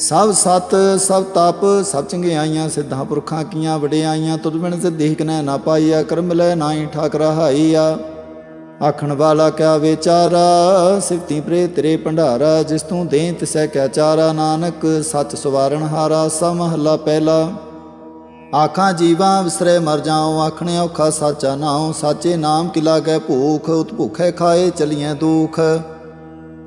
ਸਭ ਸਤ, ਸਭ ਤਪ, ਸਭ ਚੰਗਿਆਈਆਂ ਸਿੱਧਾਂ ਪੁਰਖਾਂ ਕੀਆਂ ਵਡਿਆਈਆਂ ਤੁਧ ਬਿਨ ਸਿੱਧੀ ਕਨੈ ਨਾ ਪਾਈਆ, ਕਰਮ ਲੈ ਨਾਹੀ ਠਾਕ ਰਹਾਈਆ ਆਖਣ ਵਾਲਾ ਕਿਆ ਵਿਚਾਰਾ, ਸਿਫਤੀ ਪ੍ਰੇ ਤੇਰੇ ਭੰਡਾਰਾ, ਜਿਸ ਤੂੰ ਦੇ ਤਿਸੈ ਕਿਆ ਚਾਰਾ, ਨਾਨਕ ਸੱਚ ਸਵਾਰਨ ਹਾਰਾ ਸਮਹਲਾ ਪਹਿਲਾ। ਆਖਾਂ ਜੀਵਾਂ ਵਿਸਰੇ ਮਰ ਜਾਉ, ਆਖਣੇ ਔਖਾ ਸਾਚਾ ਨਾਉ, ਸਾਚੇ ਨਾਮ ਕਿਲਾ ਲਾਗੈ ਭੂਖ ਉਤ ਭੁਖੇ ਖਾਏ ਚਲੀਐ ਦੁਖ।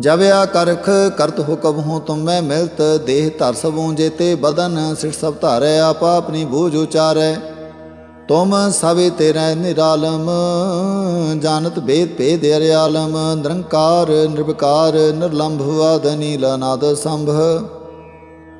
जब या करख करत हुकम हूँ तुम मैं मिलत देह धर सबू जेते बदन सिर सब धारे आप अपनी भूज उचारै तुम सवे तेरे निरालम जानत भेद भेद अरियालम निरंकार निर्विकार निर्लंभ अदनील नाद संभ